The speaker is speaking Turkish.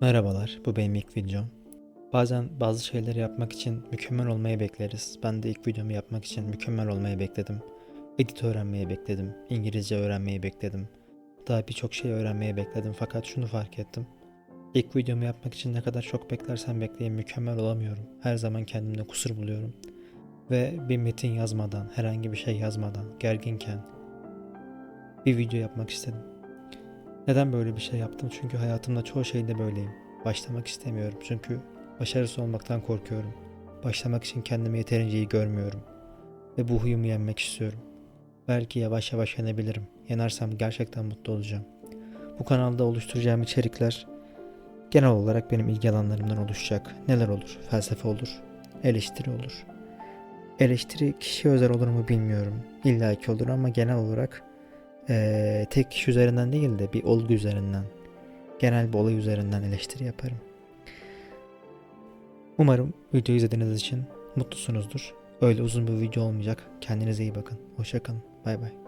Merhabalar, bu benim ilk videom. Bazen bazı şeyleri yapmak için mükemmel olmayı bekleriz. Ben de ilk videomu yapmak için mükemmel olmayı bekledim. Edit öğrenmeyi bekledim, İngilizce öğrenmeyi bekledim. Daha birçok şey öğrenmeyi bekledim fakat şunu fark ettim. İlk videomu yapmak için ne kadar çok beklersem bekleyeyim mükemmel olamıyorum. Her zaman kendimde kusur buluyorum. Ve bir metin yazmadan, herhangi bir şey yazmadan, gerginken bir video yapmak istedim. Neden böyle bir şey yaptım? Çünkü hayatımda çoğu şeyde böyleyim. Başlamak istemiyorum çünkü başarısız olmaktan korkuyorum. Başlamak için kendimi yeterince iyi görmüyorum. Ve bu huyumu yenmek istiyorum. Belki yavaş yavaş yenebilirim. Yenersem gerçekten mutlu olacağım. Bu kanalda oluşturacağım içerikler genel olarak benim ilgi alanlarımdan oluşacak. Neler olur? Felsefe olur, eleştiri olur. Eleştiri kişi özel olur mu bilmiyorum. İlla ki olur ama genel olarak eee, tek kişi üzerinden değil de bir olgu üzerinden, genel bir olay üzerinden eleştiri yaparım. Umarım videoyu izlediğiniz için mutlusunuzdur. Öyle uzun bir video olmayacak. Kendinize iyi bakın. Hoşçakalın. Bay bay.